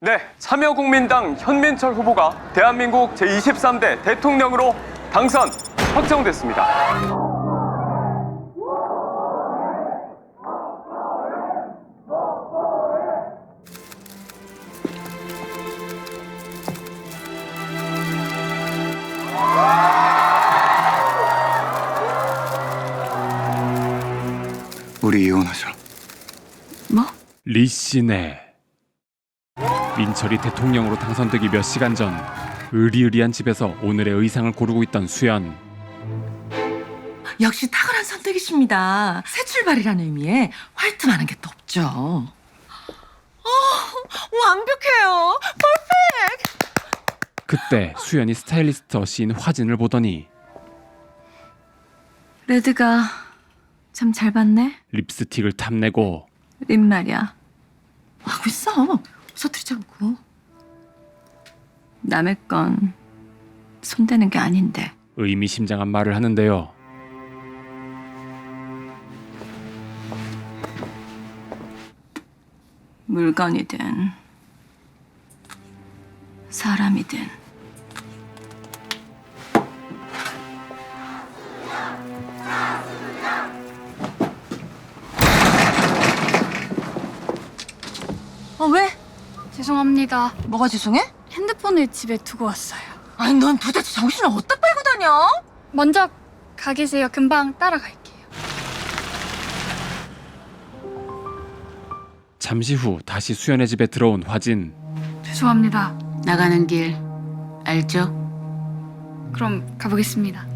네, 참여국민당 현민철 후보가 대한민국 제23대 대통령으로 당선 확정됐습니다. 우리 이혼하자. 뭐? 리씨네 민철이 대통령으로 당선되기 몇 시간 전 의리의리한 집에서 오늘의 의상을 고르고 있던 수연 역시 탁월한 선택이십니다. 새 출발이라는 의미에 화이트만한 게 또 없죠. 어, 완벽해요. 그때 수연이 스타일리스트 어시인 화진을 보더니 레드가 참 잘 봤네. 립스틱을 탐내고 립 말이야. 하고 있어. 서투르지 않고. 남의 건 손대는 게 아닌데. 의미심장한 말을 하는데요. 물건이든 사람이든 죄송합니다. 뭐가 죄송해? 핸드폰을 집에 두고 왔어요. 아니, 넌 도대체 정신을 어디다 빨고 다녀? 먼저 가 계세요. 금방 따라갈게요. 잠시 후 다시 수연의 집에 들어온 화진 죄송합니다. 나가는 길 알죠? 그럼 가보겠습니다.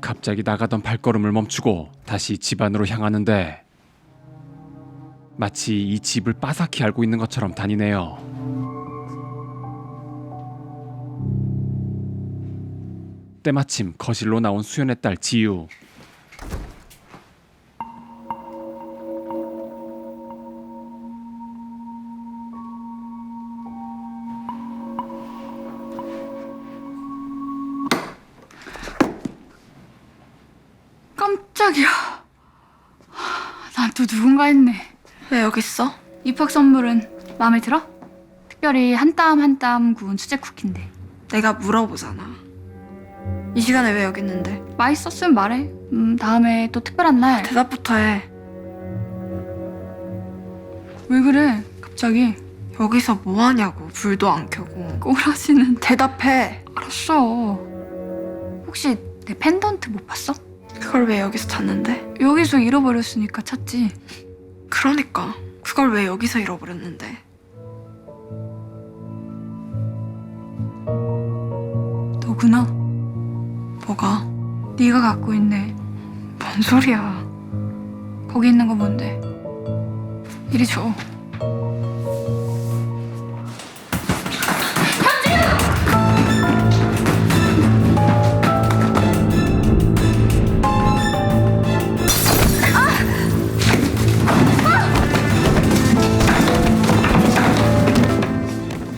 갑자기 나가던 발걸음을 멈추고 다시 집 안으로 향하는데 마치 이 집을 빠삭히 알고 있는 것처럼 다니네요. 때마침 거실로 나온 수연의 딸 지유. 깜짝이야. 난 또 누군가 했네. 왜 여기 있어? 입학 선물은 마음에 들어? 특별히 한 땀 한 땀 구운 수제 쿠키인데. 내가 물어보잖아. 이 시간에 왜 여기 있는데? 맛있었으면 말해. 음, 다음에 또 특별한 날. 대답부터 해. 왜 그래? 갑자기 여기서 뭐 하냐고. 불도 안 켜고. 꼬라지는. 대답해. 알았어. 혹시 내 펜던트 못 봤어? 그걸 왜 여기서 찾는데? 여기서 잃어버렸으니까 찾지. 그러니까. 그걸 왜 여기서 잃어버렸는데? 너구나. 뭐가? 네가 갖고 있네. 뭔 소리야? 거기 있는 거 뭔데? 이리 줘.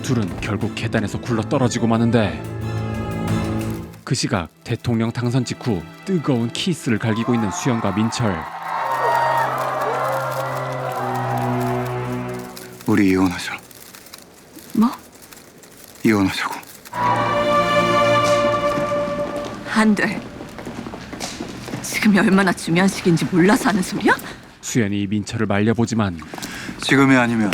둘은 결국 계단에서 굴러 떨어지고 마는데 그 시각 대통령 당선 직후 뜨거운 키스를 갈기고 있는 수연과 민철 우리 이혼하자. 뭐? 이혼하자고. 안 돼. 지금이 얼마나 중요한 시기인지 몰라서 하는 소리야? 수연이 민철을 말려보지만 지금이 아니면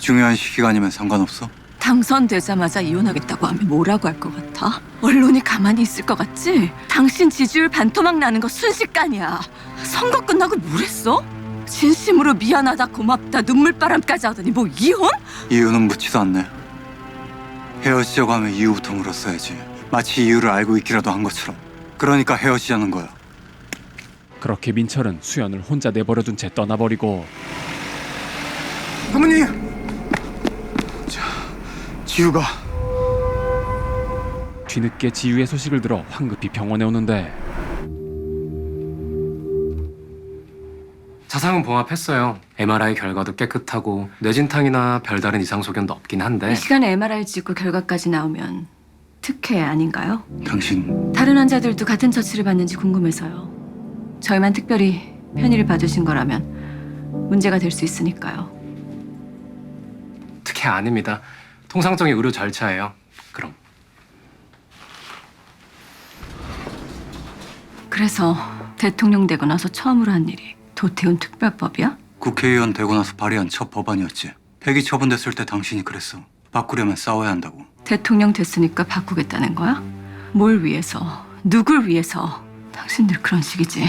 중요한 시기가 아니면 상관없어. 당선되자마자 이혼하겠다고 하면 뭐라고 할 것 같아? 언론이 가만히 있을 것 같지? 당신 지지율 반토막 나는 거 순식간이야. 선거 끝나고 뭘 했어? 진심으로 미안하다 고맙다 눈물바람까지 하더니 뭐 이혼? 이유는 묻지도 않네. 헤어지자고 하면 이유부터 물었어야지. 마치 이유를 알고 있기라도 한 것처럼. 그러니까 헤어지자는 거야. 그렇게 민철은 수연을 혼자 내버려둔 채 떠나버리고 사모님. 자, 지우가 뒤늦게 지유의 소식을 들어 황급히 병원에 오는데 자상은 봉합했어요. MRI 결과도 깨끗하고 뇌진탕이나 별다른 이상 소견도 없긴 한데 이 시간에 MRI 찍고 결과까지 나오면 특혜 아닌가요? 당신 다른 환자들도 같은 처치를 받는지 궁금해서요. 저희만 특별히 편의를 봐주신 거라면 문제가 될 수 있으니까요. 그게 아닙니다. 통상적인 의료 절차예요. 그럼 그래서 대통령 되고 나서 처음으로 한 일이 도태훈 특별법이야? 국회의원 되고 나서 발의한 첫 법안이었지. 폐기 처분됐을 때 당신이 그랬어. 바꾸려면 싸워야 한다고. 대통령 됐으니까 바꾸겠다는 거야? 뭘 위해서? 누굴 위해서? 당신들 그런 식이지.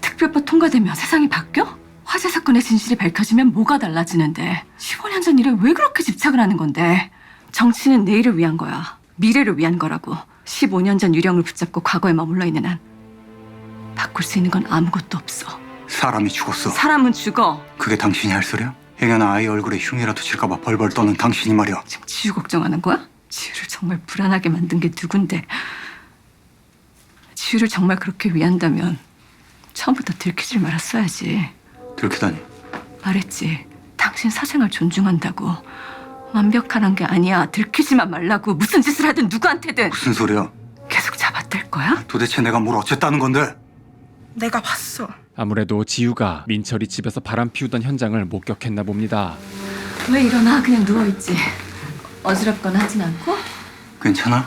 특별법 통과되면 세상이 바뀌어? 화재 사건의 진실이 밝혀지면 뭐가 달라지는데 15년 전 일에 왜 그렇게 집착을 하는 건데 정치는 내일을 위한 거야 미래를 위한 거라고 15년 전 유령을 붙잡고 과거에 머물러 있는 한 바꿀 수 있는 건 아무것도 없어 사람이 죽었어. 사람은 죽어 그게 당신이 할 소리야? 행여나 아이 얼굴에 흉이라도 칠까봐 벌벌 떠는 당신이 말이야. 지금 지우 걱정하는 거야? 지우를 정말 불안하게 만든 게 누군데? 지우를 정말 그렇게 위한다면 처음부터 들키질 말았어야지. 들키다니. 말했지. 당신 사생활 존중한다고. 완벽한 게 아니야. 들키지만 말라고. 무슨 짓을 하든 누구한테든 무슨 소리야? 계속 잡아댈 거야? 도대체 내가 뭘 어쨌다는 건데? 내가 봤어. 아무래도 지우가 민철이 집에서 바람 피우던 현장을 목격했나 봅니다. 왜 일어나? 그냥 누워있지. 어지럽거나 하진 않고? 괜찮아?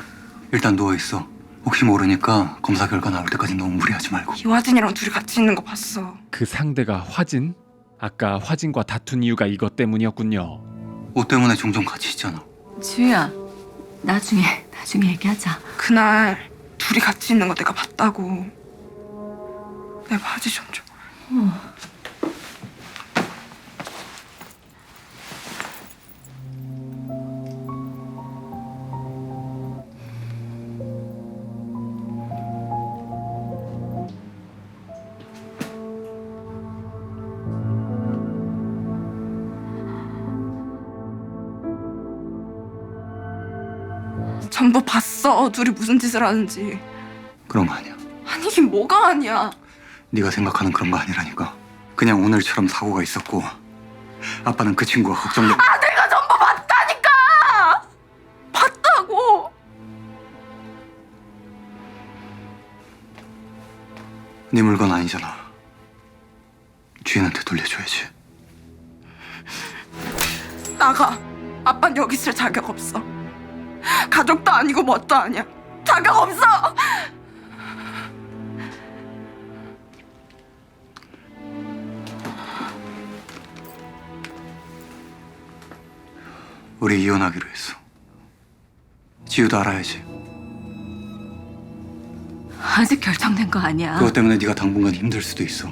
일단 누워 있어. 혹시 모르니까 검사 결과 나올 때까지 너무 무리하지 말고. 이화진이랑 둘이 같이 있는 거 봤어. 그 상대가 화진? 아까 화진과 다툰 이유가 이것 때문이었군요. 옷 때문에 종종 같이 있잖아. 지우야. 나중에, 나중에 얘기하자. 그날 둘이 같이 있는 거 내가 봤다고. 내 바지 좀 줘. 전부 봤어. 둘이 무슨 짓을 하는지. 그런 거 아니야. 아니긴 뭐가 아니야. 네가 생각하는 그런 거 아니라니까. 그냥 오늘처럼 사고가 있었고 아빠는 그 친구가 걱정돼. 아, 내가 전부 봤다니까! 봤다고! 네 물건 아니잖아. 주인한테 돌려줘야지. 나가. 아빤 여기 있을 자격 없어. 가족도 아니고 뭣도 아니야. 자격 없어! 우리 이혼하기로 했어. 지우도 알아야지. 아직 결정된 거 아니야. 그것 때문에 네가 당분간 힘들 수도 있어.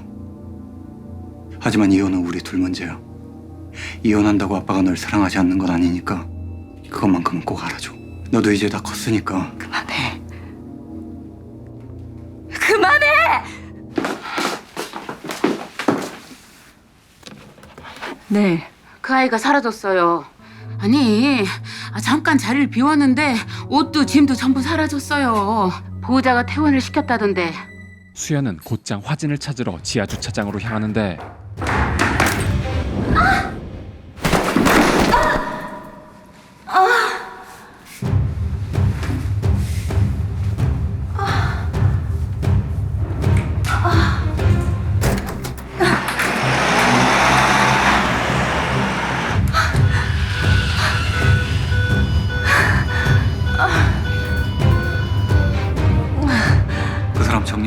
하지만 이혼은 우리 둘 문제야. 이혼한다고 아빠가 널 사랑하지 않는 건 아니니까 그것만큼은 꼭 알아줘. 너도 이제 다 컸으니까 그만해. 그만해! 네. 그 아이가 사라졌어요. 아니, 아, 잠깐 자리를 비웠는데 옷도 짐도 전부 사라졌어요. 보호자가 퇴원을 시켰다던데. 수연은 곧장 화진을 찾으러 지하 주차장으로 향하는데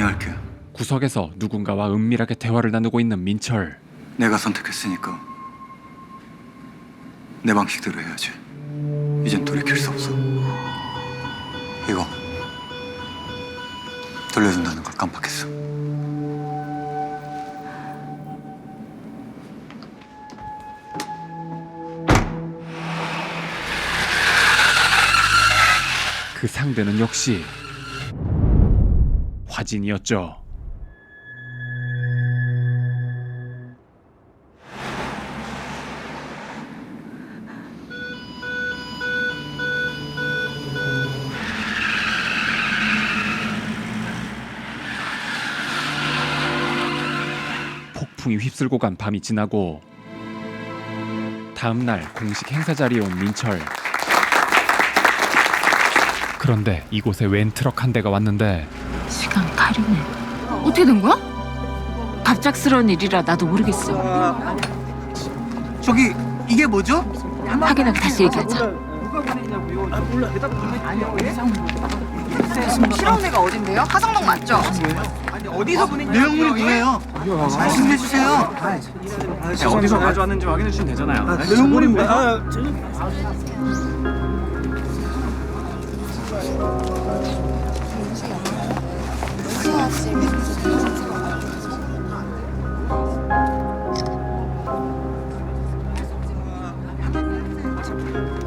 정리할게. 구석에서 누군가와 은밀하게 대화를 나누고 있는 민철. 내가 선택했으니까 내 방식대로 해야지. 이젠 돌이킬 수 없어. 이거 돌려준다는 걸 깜빡했어. 그 상대는 역시 화진이었죠. 폭풍이 휩쓸고 간 밤이 지나고 다음 날 공식 행사 자리에 온 민철. 그런데 이곳에 웬 트럭 한 대가 왔는데 시간 가려네. 어떻게 된 거야? 갑작스러운 일이라 나도 모르겠어. 저기 이게 뭐죠? 확인하고 다시 얘기하자. 실험대가 어딘데요? 화성동 맞죠? 내용물이 뭐예요? 말씀해 주세요. 어디서 가져왔는지 확인해 주시면 되잖아요. 내용물이 뭐야?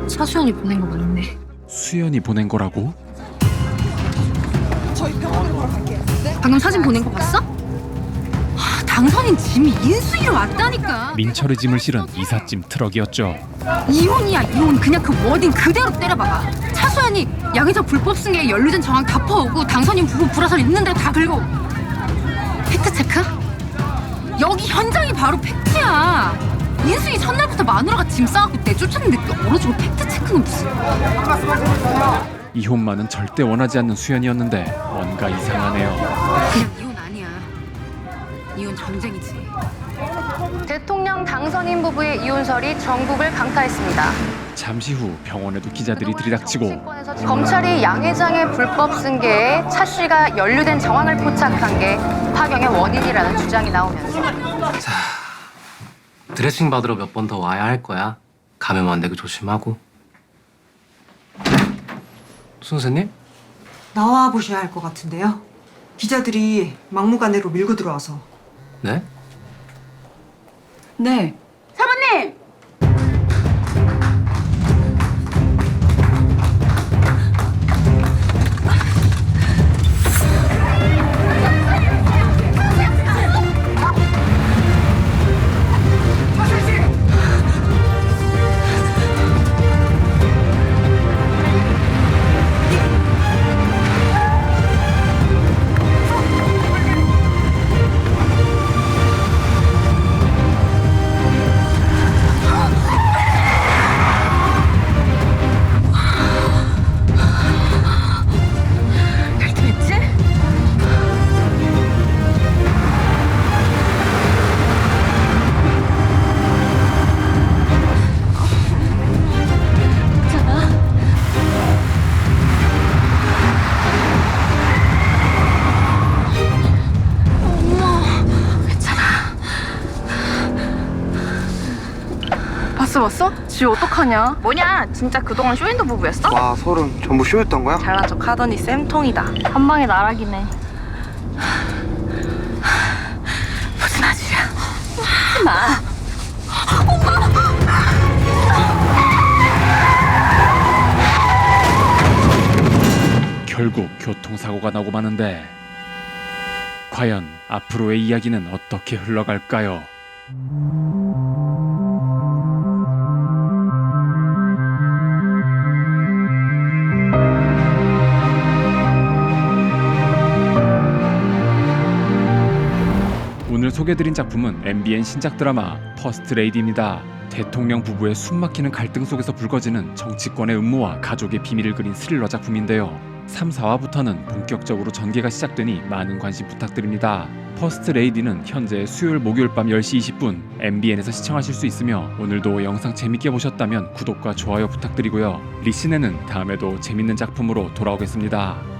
차수연이 보낸 거 맞네. 수연이 보낸 거라고? 방금 사진 보낸 거 봤어? 아, 당선인 짐이 인수위로 왔다니까. 민철의 짐을 실은 이삿짐 트럭이었죠. 이혼이야 이혼. 그냥 그 워딩 그대로 때려박아. 차수연이 양의사 불법 승계에 연루된 정황 다 퍼오고 당선인 부부 불화설 있는 대로 다 긁어. 팩트 체크? 여기 현장이 바로 팩트야. 인수위 첫날부터 마누라가 짐 싸갖고 내쫓았는데 얼어주고 팩트 체크는 무슨? 이혼만은 절대 원하지 않는 수연이었는데 뭔가 이상하네요. 그냥 이혼. 이혼 전쟁이지. 대통령 당선인 부부의 이혼설이 전국을 강타했습니다. 잠시 후 병원에도 기자들이 들이닥치고 검찰이 양 회장의 불법 승계에 차 씨가 연루된 정황을 포착한 게 파경의 원인이라는 주장이 나오면서 드레싱 받으러 몇 번 더 와야 할 거야. 감염 안 되게 조심하고. 선생님? 나와 보셔야 할 것 같은데요. 기자들이 막무가내로 밀고 들어와서 네? 네. 사모님! 봤어 봤어? 지 어떡하냐? 뭐냐? 진짜 그동안 쇼윈도 부부였어? 와 소름 전부 쇼였던 거야? 잘난 척 하더니 쌤통이다. 한 방에 나락이네. 무슨 맛이야? 하지 마. 결국 교통사고가 나고 마는데 과연 앞으로의 이야기는 어떻게 흘러갈까요? 소개드린 작품은 MBN 신작 드라마 퍼스트 레이디입니다. 대통령 부부의 숨막히는 갈등 속에서 불거지는 정치권의 음모와 가족의 비밀을 그린 스릴러 작품인데요. 3, 4화부터는 본격적으로 전개가 시작되니 많은 관심 부탁드립니다. 퍼스트 레이디는 현재 수요일 목요일 밤 10시 20분 MBN에서 시청하실 수 있으며 오늘도 영상 재밌게 보셨다면 구독과 좋아요 부탁드리고요. 리신에는 다음에도 재밌는 작품으로 돌아오겠습니다.